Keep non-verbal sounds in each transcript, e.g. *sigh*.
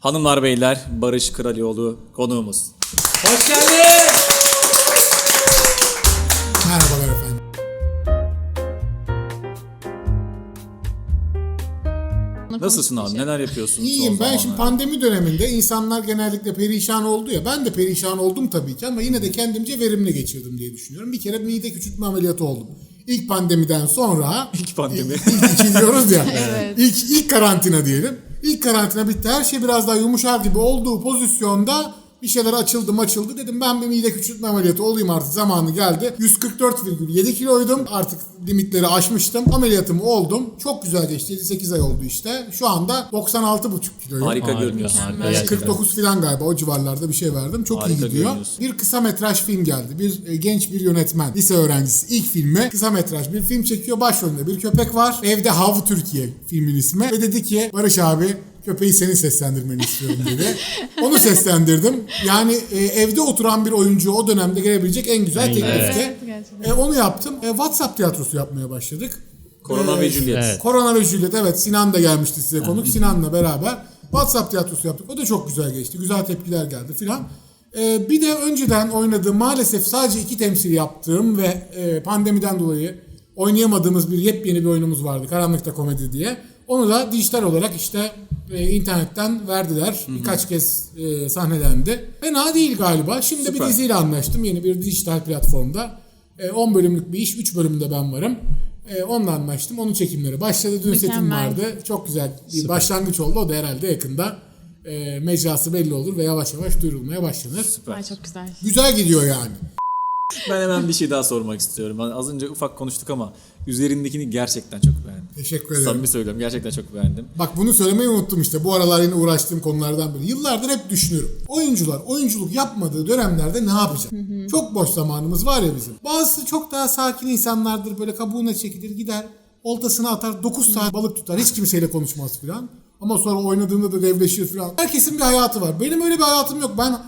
Hanımlar beyler Barış Kralioğlu konuğumuz. Hoş geldin. Merhabalar efendim. Nasılsın abi? Neler yapıyorsun? İyiyim. Ben şimdi pandemi döneminde insanlar genellikle perişan oldu ya. Ben de perişan oldum tabii ki ama yine de kendimce verimli geçirdim diye düşünüyorum. Bir kere mide küçültme ameliyatı oldum. İlk pandemiden sonra İlk pandemi. ilk, ilk diyoruz ya. İlk ilk karantina diyelim. İlk karantina bitti. Her şey biraz daha yumuşar gibi olduğu pozisyonda bir şeyler açıldı açıldı dedim ben bir mide küçültme ameliyatı olayım artık zamanı geldi. 144,7 kiloydum artık limitleri aşmıştım. Ameliyatımı oldum. Çok güzel geçti 7-8 ay oldu işte. Şu anda 96,5 kiloyum. Harika görünüyorsun. Harika. Yani gerçekten. 49 falan galiba o civarlarda bir şey verdim. Çok Harika iyi gidiyor. Bir kısa metraj film geldi. Bir e, genç bir yönetmen, lise öğrencisi ilk filmi kısa metraj bir film çekiyor. Başrolünde bir köpek var. Evde Hav Türkiye filmin ismi. Ve dedi ki Barış abi köpeği senin seslendirmeni istiyorum dedi. Onu seslendirdim. Yani e, evde oturan bir oyuncu o dönemde gelebilecek en güzel teklifti. Evet, gerçekten. E, onu yaptım. E, WhatsApp tiyatrosu yapmaya başladık. Korona E, ve Juliet. Evet. Korona ve Juliet evet Sinan da gelmişti size konuk. Sinan'la beraber WhatsApp tiyatrosu yaptık. O da çok güzel geçti. Güzel tepkiler geldi filan. Ee, bir de önceden oynadığım maalesef sadece iki temsil yaptığım ve e, pandemiden dolayı oynayamadığımız bir yepyeni bir oyunumuz vardı. Karanlıkta Komedi diye. Onu da dijital olarak işte e, internetten verdiler. Birkaç kez e, sahnelendi. Fena değil galiba. Şimdi Süper. bir diziyle anlaştım. Yeni bir dijital platformda. E, 10 bölümlük bir iş. 3 bölümde ben varım. E, onunla anlaştım. Onun çekimleri başladı. Dün setim Mükemmel. vardı. Çok güzel bir başlangıç oldu. O da herhalde yakında e, mecrası belli olur ve yavaş yavaş duyurulmaya başlanır. Ay çok güzel. Güzel gidiyor yani. Ben hemen bir şey daha sormak istiyorum. Ben az önce ufak konuştuk ama üzerindekini gerçekten çok beğendim. Teşekkür ederim. Samimi söylüyorum. Gerçekten çok beğendim. Bak bunu söylemeyi unuttum işte. Bu aralar yine uğraştığım konulardan biri. Yıllardır hep düşünüyorum. Oyuncular oyunculuk yapmadığı dönemlerde ne yapacak? Çok boş zamanımız var ya bizim. Bazısı çok daha sakin insanlardır. Böyle kabuğuna çekilir gider. Oltasını atar. 9 saat balık tutar. Hiç kimseyle konuşmaz filan. Ama sonra oynadığında da devleşir filan. Herkesin bir hayatı var. Benim öyle bir hayatım yok. Ben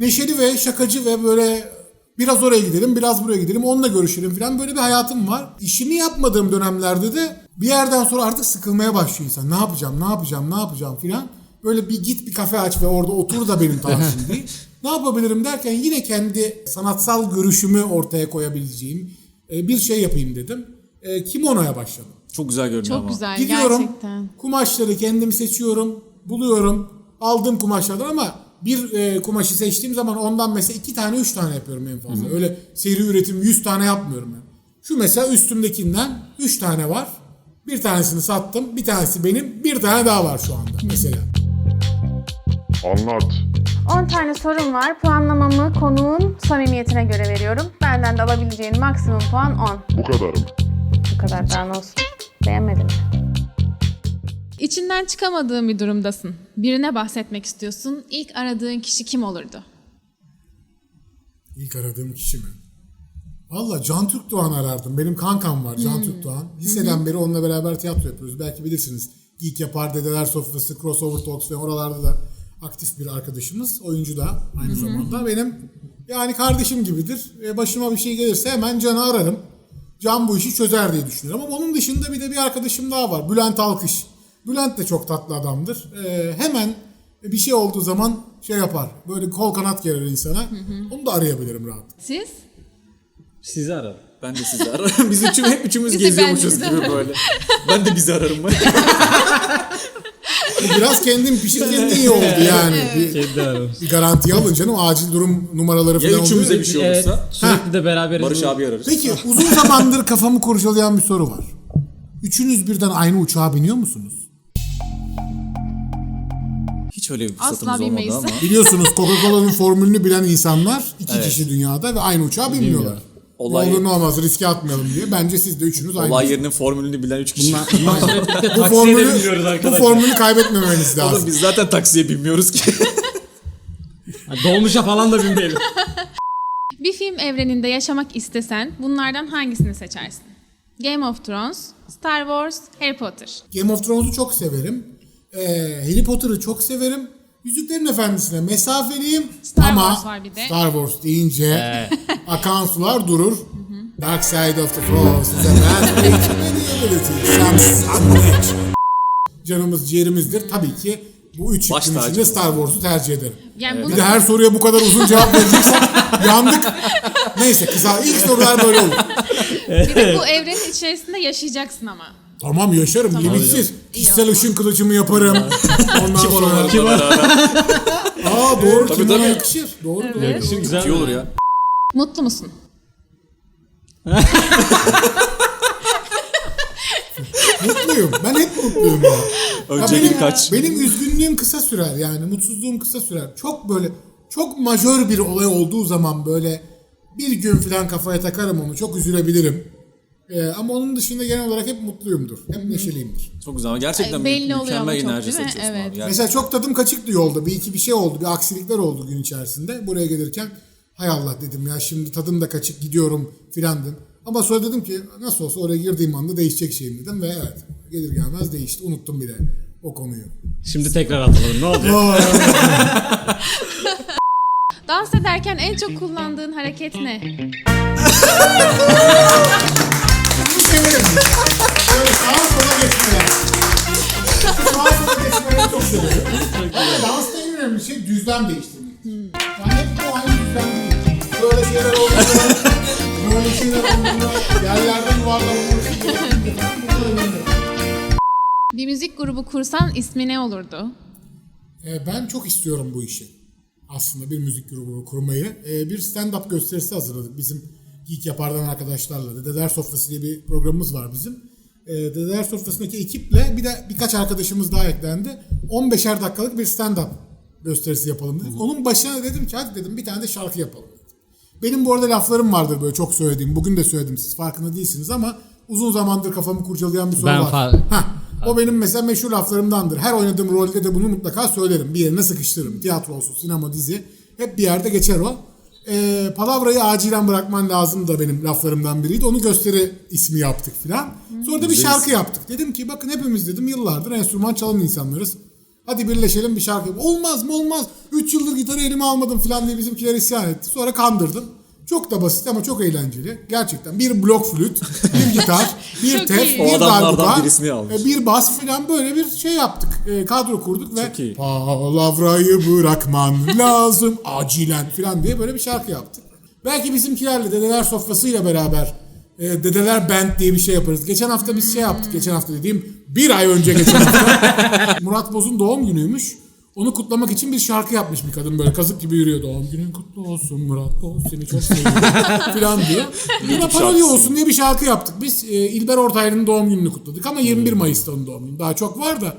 neşeli ve şakacı ve böyle biraz oraya gidelim, biraz buraya gidelim, onunla görüşelim falan böyle bir hayatım var. İşimi yapmadığım dönemlerde de bir yerden sonra artık sıkılmaya başlıyor insan. Ne yapacağım, ne yapacağım, ne yapacağım filan. Böyle bir git bir kafe aç ve orada otur da benim tarzım değil. *laughs* Ne yapabilirim derken yine kendi sanatsal görüşümü ortaya koyabileceğim e, bir şey yapayım dedim. E, Kimono'ya başladım. Çok güzel görünüyor Çok ama. güzel Gidiyorum. gerçekten. Kumaşları kendim seçiyorum. Buluyorum. Aldığım kumaşlardan ama bir e, kumaşı seçtiğim zaman ondan mesela iki tane üç tane yapıyorum en fazla. Öyle seri üretim 100 tane yapmıyorum ben. Şu mesela üstümdekinden üç tane var. Bir tanesini sattım. Bir tanesi benim. Bir tane daha var şu anda mesela. Anlat. 10 tane sorum var. Puanlamamı konuğun samimiyetine göre veriyorum. Benden de alabileceğin maksimum puan 10. Bu kadarım. Bu kadar daha ne olsun. Beğenmedin mi? İçinden çıkamadığın bir durumdasın. Birine bahsetmek istiyorsun. İlk aradığın kişi kim olurdu? İlk aradığım kişi mi? Valla Can Türk Doğan arardım. Benim kankam var Can Türk Doğan. Liseden beri onunla beraber tiyatro yapıyoruz. Belki bilirsiniz. Geek Yapar, Dedeler Sofrası, Crossover Talks ve oralarda da aktif bir arkadaşımız. Oyuncu da aynı zamanda. Benim yani kardeşim gibidir. E, başıma bir şey gelirse hemen Can'ı ararım. Can bu işi çözer diye düşünüyorum. Ama onun dışında bir de bir arkadaşım daha var. Bülent Alkış. Bülent de çok tatlı adamdır. E, hemen bir şey olduğu zaman şey yapar. Böyle kol kanat gerer insana. Onu da arayabilirim rahat. Siz? Sizi aradım. Ben de sizi *laughs* ararım. Biz üçüm, hep üçümüz Bizi geziyormuşuz ben- gibi böyle. Ben de bizi ararım. *laughs* Biraz kendin pişir kendin iyi oldu yani. Bir, aramız. bir garantiye alın canım. Acil durum numaraları ya falan üçümüze oluyor. bir şey Evet, olursa sürekli de beraberiz. Barış abi ararız. Peki uzun zamandır kafamı kurcalayan bir soru var. Üçünüz birden aynı uçağa biniyor musunuz? Hiç öyle bir Asla fırsatımız olmadı bilmeyiz. ama. *laughs* Biliyorsunuz Coca-Cola'nın formülünü bilen insanlar iki Evet. kişi dünyada ve aynı uçağa binmiyorlar. Olay- Ne olur ne olmaz riske atmayalım diye. Bence siz de üçünüz aynı. Olay yerinin formülünü bilen üç kişi. Bunlar bu taksiye de formülü, biniyoruz bu arkadaşlar. formülü kaybetmemeniz Oğlum lazım. biz zaten taksiye binmiyoruz ki. Ha, Dolmuşa falan da binmeyelim. Bir film evreninde yaşamak istesen bunlardan hangisini seçersin? Game of Thrones, Star Wars, Harry Potter. Game of Thrones'u çok severim. Ee, Harry Potter'ı çok severim. Yüzüklerin Efendisi'ne mesafeliyim. Star ama Wars var bir de. Star Wars deyince *laughs* akan sular durur. Dark Side of the Force is a. Some. Canımız ciğerimizdir. Tabii ki Bu üç Baş şıkkın tacı. içinde Star Wars'u tercih ederim. Yani Bir bunu de her soruya bu kadar uzun cevap vereceksek *laughs* yandık. Neyse kısa ilk sorular böyle olur. bir de bu evrenin içerisinde yaşayacaksın ama. Tamam yaşarım limitsiz. Kişisel ışın kılıcımı yaparım. *laughs* Ondan Kim sonra... onlarla *laughs* beraber Aa doğru Tabii, kim ona tabii. yakışır. Doğru doğru. Yakışır güzel. iyi olur ya. Mutlu musun? Mutluyum. Ben hep mutluyum ya. Ya Önce benim, birkaç. benim üzgünlüğüm kısa sürer yani mutsuzluğum kısa sürer. Çok böyle çok majör bir olay olduğu zaman böyle bir gün falan kafaya takarım onu. Çok üzülebilirim. Ee, ama onun dışında genel olarak hep mutluyumdur. Hep neşeliyimdir. Çok güzel ama gerçekten Ay, belli mü- oluyor ama mükemmel çok, enerji değil mi? seçiyorsun Evet. abi. Yani Mesela çok tadım kaçıktı yolda. Bir iki bir şey oldu. Bir aksilikler oldu gün içerisinde. Buraya gelirken hay Allah dedim ya şimdi tadım da kaçık gidiyorum filan dedim. Ama sonra dedim ki nasıl olsa oraya girdiğim anda değişecek şeyim dedim ve evet gelir gelmez değişti. Unuttum bile o konuyu. Şimdi tekrar atalım ne olacak? Dans ederken en çok kullandığın hareket ne? *laughs* Severim. Böyle sağa sola geçmeler. Sağa sola geçmeleri çok severim. Ama Dansta en önemli şey düzlem değiştirmek. Yani hep bu aynı düzlem değil. Böyle şeyler olduğunda, böyle şeyler olduğunda, yerlerde önemli. Bir müzik grubu kursan ismi ne olurdu? Ee, Ben çok istiyorum bu işi. Aslında bir müzik grubu kurmayı. Ee, Bir stand-up gösterisi hazırladık bizim Geek Yapar'dan arkadaşlarla. Dedeler Sofrası diye bir programımız var bizim. Ee, Dedeler Sofrası'ndaki ekiple bir de birkaç arkadaşımız daha eklendi. 15'er dakikalık bir stand-up gösterisi yapalım dedik. Onun başına dedim ki hadi dedim bir tane de şarkı yapalım. Benim bu arada laflarım vardır böyle çok söylediğim. Bugün de söyledim siz farkında değilsiniz ama uzun zamandır kafamı kurcalayan bir soru Ben var. Hah, o benim mesela meşhur laflarımdandır. Her oynadığım rolde de bunu mutlaka söylerim. Bir yerine sıkıştırırım. Tiyatro olsun, sinema, dizi. Hep bir yerde geçer o. Ee, palavrayı acilen bırakman lazım da benim laflarımdan biriydi. Onu gösteri ismi yaptık filan. Sonra da bir şarkı yaptık. Dedim ki bakın hepimiz dedim yıllardır enstrüman çalan insanlarız. Hadi birleşelim bir şarkı. Olmaz mı olmaz. 3 yıldır gitarı elime almadım filan diye bizimkiler isyan etti. Sonra kandırdım. Çok da basit ama çok eğlenceli. Gerçekten bir blok flüt, *laughs* bir gitar, bir tef, iyi. O bir adamlardan darbuka, birisini almış. e, bir bas filan böyle bir şey yaptık. E, kadro kurduk ve Çok iyi. palavrayı bırakman *laughs* lazım acilen filan diye böyle bir şarkı yaptık. Belki bizimkilerle Dedeler Sofrası'yla beraber e, Dedeler Band diye bir şey yaparız. Geçen hafta biz şey yaptık. Geçen hafta dediğim bir ay önce geçen hafta. *laughs* Murat Boz'un doğum günüymüş. Onu kutlamak için bir şarkı yapmış bir kadın böyle kazık gibi yürüyor. Doğum günün kutlu olsun Murat Boz seni çok seviyorum *laughs* filan diye. *laughs* De parodi olsun diye bir şarkı yaptık. Biz e, İlber Ortaylı'nın doğum gününü kutladık ama 21 Mayıs'ta onun doğum günü. Daha çok var da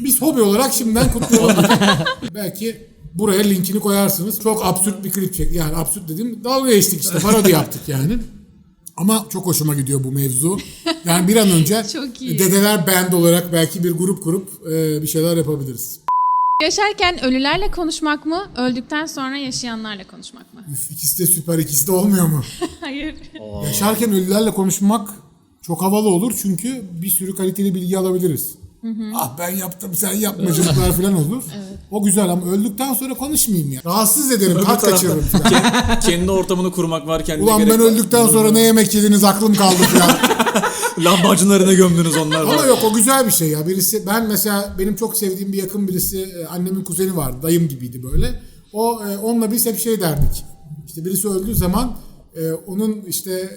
biz hobi olarak şimdiden kutlayalım. *laughs* Belki buraya linkini koyarsınız. Çok absürt bir klip çek. Yani absürt dediğim dalga geçtik işte parodi yaptık yani. Ama çok hoşuma gidiyor bu mevzu. Yani bir an önce. Dedeler Band olarak belki bir grup kurup e, bir şeyler yapabiliriz. Yaşarken ölülerle konuşmak mı, öldükten sonra yaşayanlarla konuşmak mı? Üf, ikisi de süper ikisi de olmuyor mu? *laughs* Hayır. Yaşarken ölülerle konuşmak çok havalı olur çünkü bir sürü kaliteli bilgi alabiliriz. Ah ben yaptım sen yapmacılıklar falan olur. O güzel ama öldükten sonra konuşmayayım ya. Rahatsız ederim, kat tarafta. kaçırırım falan. Kendi ortamını kurmak varken Ulan ben var? öldükten sonra ne yemek yediniz aklım kaldı falan. *laughs* Lahmacunlarına gömdünüz onlar Ama yok o güzel bir şey ya. Birisi ben mesela benim çok sevdiğim bir yakın birisi e, annemin kuzeni vardı. Dayım gibiydi böyle. O e, onunla biz hep şey derdik. İşte birisi öldüğü zaman e, onun işte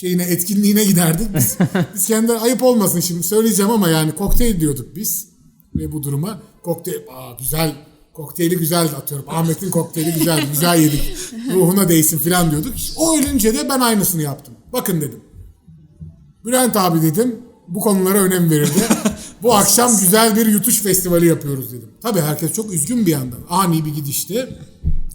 şeyine etkinliğine giderdik. Biz, *laughs* biz kendileri ayıp olmasın şimdi söyleyeceğim ama yani kokteyl diyorduk biz ve bu duruma kokteyl aa güzel kokteyli güzeldi atıyorum. Ahmet'in kokteyli güzeldi. Güzel yedik. Ruhuna değsin falan diyorduk. O ölünce de ben aynısını yaptım. Bakın dedim. Bülent abi dedim bu konulara önem verirdi. *laughs* bu akşam güzel bir yutuş festivali yapıyoruz dedim. Tabii herkes çok üzgün bir yandan. Ani bir gidişti.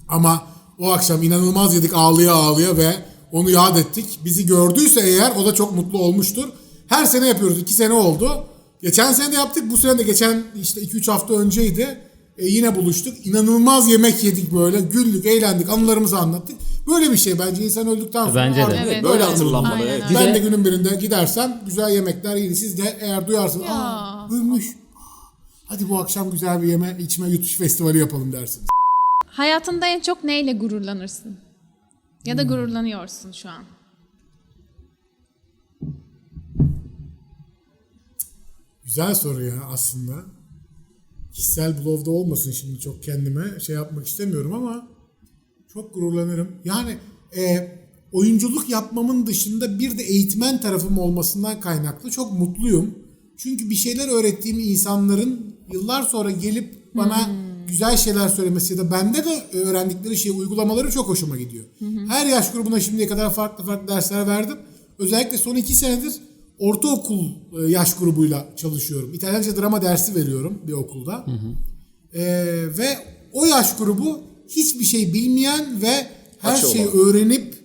Ama o akşam inanılmaz yedik ağlıya ağlıya ve onu yad ettik. Bizi gördüyse eğer o da çok mutlu olmuştur. Her sene yapıyoruz. iki sene oldu. Geçen sene de yaptık. Bu sene de geçen işte 2-3 hafta önceydi. E, yine buluştuk. İnanılmaz yemek yedik böyle. Güldük, eğlendik, anılarımızı anlattık. Böyle bir şey bence insan öldükten sonra. Bence de. Evet. Böyle anılır. hatırlanmalı. Aynen Evet. öyle. Ben de- günün birinde gidersem güzel yemekler yiyin. Siz de eğer duyarsınız Ya. aa ölmüş. Hadi bu akşam güzel bir yeme içme yutuş festivali yapalım dersiniz. Hayatında en çok neyle gururlanırsın? Ya da gururlanıyorsun şu an. Güzel soru ya aslında. Kişisel blow'da olmasın şimdi çok kendime şey yapmak istemiyorum ama çok gururlanırım. Yani e, oyunculuk yapmamın dışında bir de eğitmen tarafım olmasından kaynaklı çok mutluyum. Çünkü bir şeyler öğrettiğim insanların yıllar sonra gelip bana güzel şeyler söylemesi ya da bende de öğrendikleri şeyi uygulamaları çok hoşuma gidiyor. Her yaş grubuna şimdiye kadar farklı farklı dersler verdim. Özellikle son iki senedir ortaokul e, yaş grubuyla çalışıyorum. İtalyanca drama dersi veriyorum bir okulda. Ee, ve o yaş grubu hiçbir şey bilmeyen ve her Aç şeyi olan. öğrenip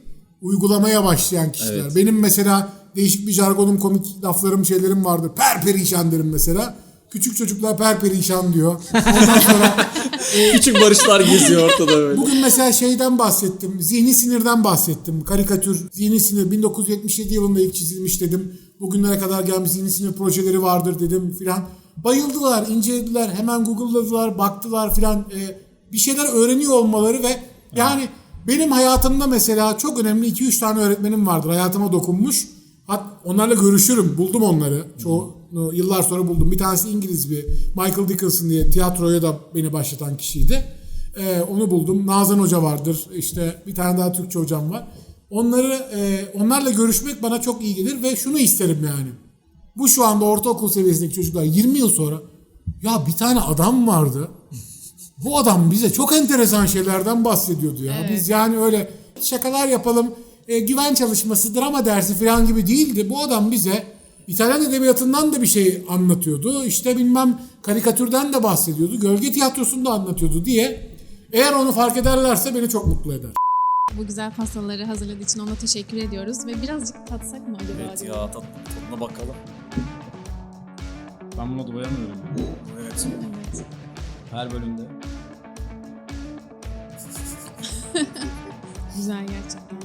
uygulamaya başlayan kişiler. Evet. Benim mesela değişik bir jargonum, komik laflarım, şeylerim vardır. Perperişan derim mesela. Küçük çocuklar perperişan diyor. Ondan sonra *laughs* Küçük barışlar geziyor ortada böyle. bugün mesela şeyden bahsettim. Zihni sinirden bahsettim. Karikatür, zihni sinir 1977 yılında ilk çizilmiş dedim. Bugünlere kadar gelmiş zihni sinir projeleri vardır dedim filan. Bayıldılar, incelediler, hemen Google'ladılar, baktılar filan. Ee, bir şeyler öğreniyor olmaları ve yani benim hayatımda mesela çok önemli 2-3 tane öğretmenim vardır. Hayatıma dokunmuş. Hat, onlarla görüşürüm. Buldum onları. Çoğunu yıllar sonra buldum. Bir tanesi İngiliz bir Michael Dickinson diye tiyatroya da beni başlatan kişiydi. Ee, onu buldum. Nazan Hoca vardır. İşte bir tane daha Türkçe hocam var. Onları e, onlarla görüşmek bana çok iyi gelir ve şunu isterim yani. Bu şu anda ortaokul seviyesindeki çocuklar 20 yıl sonra ya bir tane adam vardı. Bu adam bize çok enteresan şeylerden bahsediyordu ya. Biz yani öyle şakalar yapalım, e, güven çalışması, drama dersi falan gibi değildi. Bu adam bize İtalyan edebiyatından da bir şey anlatıyordu. İşte bilmem karikatürden de bahsediyordu. Gölge tiyatrosunu da anlatıyordu diye. Eğer onu fark ederlerse beni çok mutlu eder. Bu güzel pastaları hazırladığı için ona teşekkür ediyoruz. Ve birazcık tatsak mı acaba? Evet ya tat, tadına bakalım. Ben buna doyamıyorum. Evet. Evet. Her bölümde. *laughs* Güzel gerçekten.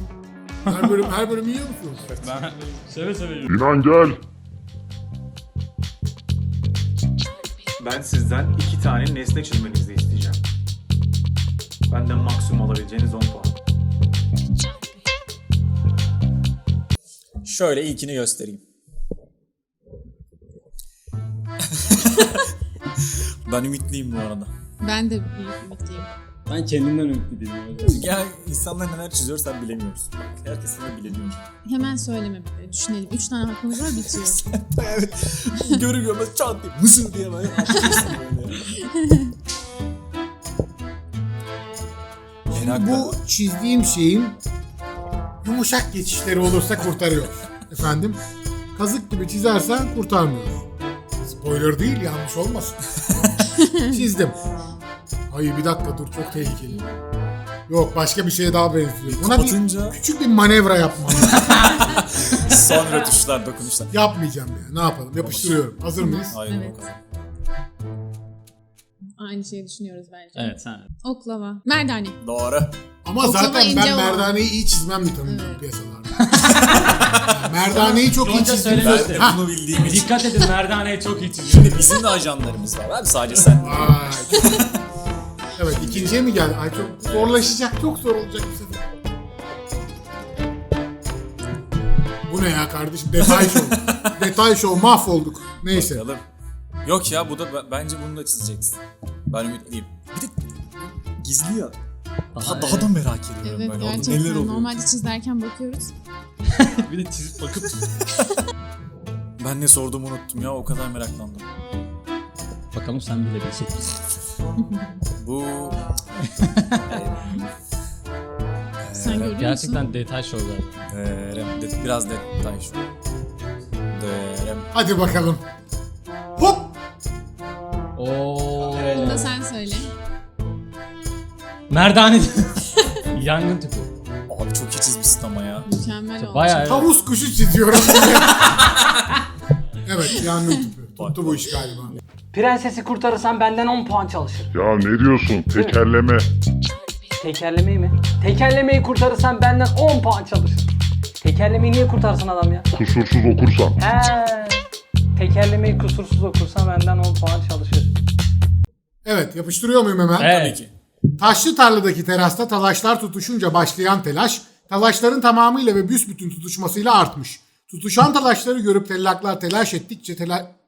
Her bölüm, her bölüm yiyor musunuz? Ben seve seve yiyorum. İnan gel. Ben sizden iki tane nesne çizmenizi isteyeceğim. Benden maksimum alabileceğiniz 10 puan. Şöyle ilkini göstereyim. *laughs* ben ümitliyim bu arada. Ben de büyük ümitliyim. Ben kendimden ümitli değilim. Ya insanlar neler çiziyor sen bilemiyoruz. Bak herkes sana bilemiyor. Hemen söyleme. Düşünelim. Üç tane hakkımız var bitiyor. *laughs* evet. Görür görmez çat diye mısır diye böyle. *laughs* Merakla. Bu çizdiğim şeyin yumuşak geçişleri olursa kurtarıyor. Efendim? Kazık gibi çizersen kurtarmıyor. Spoiler değil yanlış olmasın. *laughs* Çizdim. Hayır bir dakika dur çok tehlikeli. Yok başka bir şeye daha benziyor. Buna bir Kapatınca küçük bir manevra yapmam. *laughs* sonra tuşlar dokunuşlar. Yapmayacağım ya. Ne yapalım? Yapıştırıyorum. Hazır mıyız? Haydi Evet. bakalım. Aynı şeyi düşünüyoruz bence. Evet sen. Oklava. Merdane. Doğru. Ama Oklava zaten ince ben olan. merdaneyi iyi çizmem bir tanıdığım piyasalarda. Yani merdaneyi çok iyi Yonca çizdim. söyle- Ben de Ha. bunu bildiğim için. Dikkat edin merdaneyi çok iyi çiziyor. Şimdi bizim de ajanlarımız var abi sadece sen. Vay. Evet ikinciye mi geldi? Ay çok zorlaşacak, çok zor olacak bu sefer. Bu ne ya kardeşim? Detay show. *laughs* Detay show mahvolduk. Neyse. Bakalım. Yok ya bu da bence bunu da çizeceksin. Ben ümitliyim. Bir de gizli ya. Daha, daha da merak ediyorum Evet böyle. Orada gerçekten. neler oluyor? Normalde çiz derken bakıyoruz. *laughs* bir de çizip bakıp *laughs* Ben ne sorduğumu unuttum ya o kadar meraklandım. bakalım sen bilebilecek misin? Bu... *laughs* Sen görüyor musun? Gerçekten detay show galiba. Derem, de, biraz detay şu. Derem. Hadi bakalım. Hop! Oo. Bunu da sen söyle. Merdane. *laughs* Yangın tüpü. Abi çok iyi çizmişsin ama ya. Mükemmel olmuş. Bayağı Tavus kuşu çiziyorum. *laughs* evet yangın tüpü. Tuttu bu iş galiba. Prensesi kurtarırsan benden 10 puan çalışır. Ya ne diyorsun? Tekerleme. Tekerlemeyi mi? Tekerlemeyi kurtarırsan benden 10 puan çalışır. Tekerlemeyi niye kurtarsın adam ya? Kusursuz okursan. He. Tekerlemeyi kusursuz okursa benden 10 puan çalışır. Evet yapıştırıyor muyum hemen? Evet. Tabii ki. Taşlı tarladaki terasta talaşlar tutuşunca başlayan telaş, talaşların tamamıyla ve büsbütün tutuşmasıyla artmış. Tutuşan talaşları görüp tellaklar telaş ettikçe tela...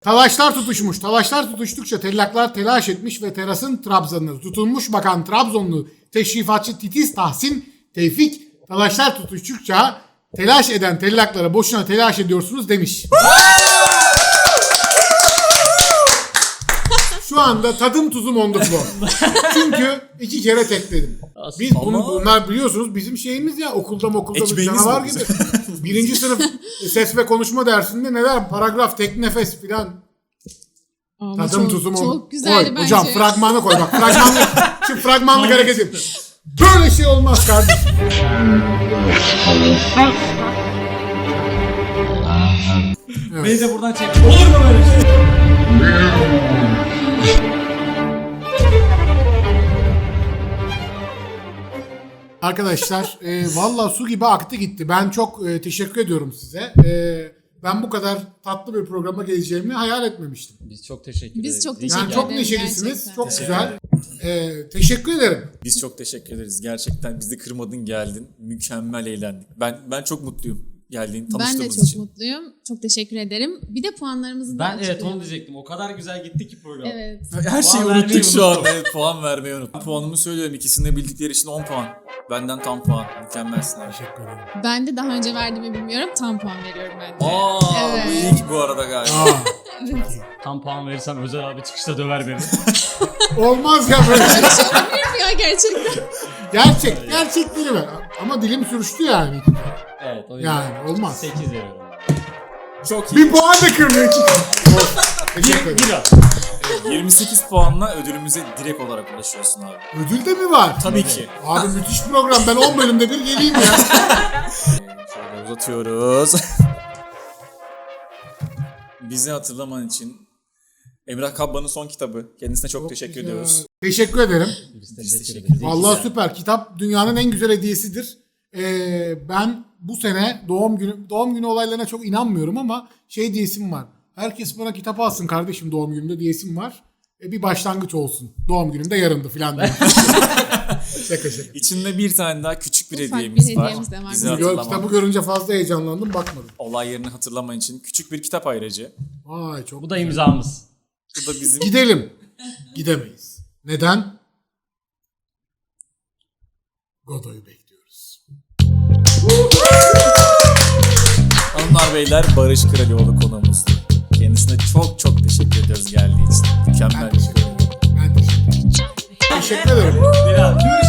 Talaşlar tutuşmuş. Talaşlar tutuştukça tellaklar telaş etmiş ve terasın trabzanını tutulmuş bakan Trabzonlu teşrifatçı Titiz Tahsin Tevfik talaşlar tutuştukça telaş eden tellaklara boşuna telaş ediyorsunuz demiş. Şu anda tadım tuzum on the floor. Çünkü iki kere tekledim. Biz bunu, bunlar biliyorsunuz bizim şeyimiz ya okulda okulda bir canavar gibi. Birinci sınıf *laughs* ses ve konuşma dersinde neler paragraf tek nefes filan Ama Tadım çok, tuzum çok oldu. güzeldi Koy, bence. Hocam fragmanı koy bak. Fragmanlı, şu fragmanlık *laughs* hareket yap. Böyle şey olmaz kardeşim. Beni de buradan çek. Olur mu böyle şey? Arkadaşlar e, valla su gibi aktı gitti. Ben çok e, teşekkür ediyorum size. E, ben bu kadar tatlı bir programa geleceğimi hayal etmemiştim. Biz çok teşekkür Biz ederiz. çok İyi ki Yani Teşekkür çok ederim neşelisiniz. gerçekten. Çok güzel. E, teşekkür ederim. Biz çok teşekkür ederiz. Gerçekten bizi kırmadın geldin. Mükemmel eğlendik. Ben ben çok mutluyum geldiğin Ben de tanıştığımız çok için. mutluyum. Çok teşekkür ederim. Bir de puanlarımızı da Ben evet açıklayalım. onu diyecektim. O kadar güzel gitti ki program. Evet. Her şeyi Puan unuttuk şu an. Evet, puan vermeyi unuttum. Puanımı söylüyorum. İkisini de bildikleri için 10 puan. Benden tam puan. Mükemmelsin. Teşekkür ederim. Ben de daha önce verdiğimi bilmiyorum. Tam puan veriyorum ben de. Aa, Evet. bu ilk bu arada galiba. Tam puan verirsem Özel abi çıkışta döver beni. olmaz ya böyle şey. *laughs* Ya gerçekten. Gerçek. Gerçekleri ver. Ama dilim sürüştü yani. evet o yüzden Yani olmaz. 8 veriyorum. Çok iyi. Bir puan da kırmıyor ki. Olsun. Teşekkür ederim. Bir at. 28 puanla ödülümüze direkt olarak ulaşıyorsun abi. Ödül de mi var? Tabii ki. Abi müthiş program. Ben 10 bölümde bir geleyim ya. *laughs* Şöyle uzatıyoruz. *laughs* Bizi hatırlaman için Emrah Kabba'nın son kitabı. Kendisine çok, teşekkür ediyoruz. Teşekkür ederim. Biz teşekkür teşekkür ederiz. ederiz. Vallahi süper. Kitap dünyanın en güzel hediyesidir. Ee, ben bu sene doğum günü doğum günü olaylarına çok inanmıyorum ama şey diyesim var. Herkes bana kitap alsın kardeşim doğum günümde diyesim var. E, bir başlangıç olsun. Doğum günüm de yarındı falan diye. *laughs* şaka şaka. İçinde bir tane daha küçük bir Ufak bir hediyemiz var. hediyemiz de var. Bizi kitabı görünce fazla heyecanlandım bakmadım. Olay yerini hatırlaman için küçük bir kitap ayrıcı. Vay çok. Bu da imzamız. Bu da bizim Gidelim. Gidemeyiz. Neden? Godoy'u bekliyoruz. Hanımlar beyler Barış Kralioğlu konuğumuzdu. Kendisine çok çok teşekkür ediyoruz geldiği için. Mükemmel bir ederim. Ben teşekkür ederim. Teşekkür ederim.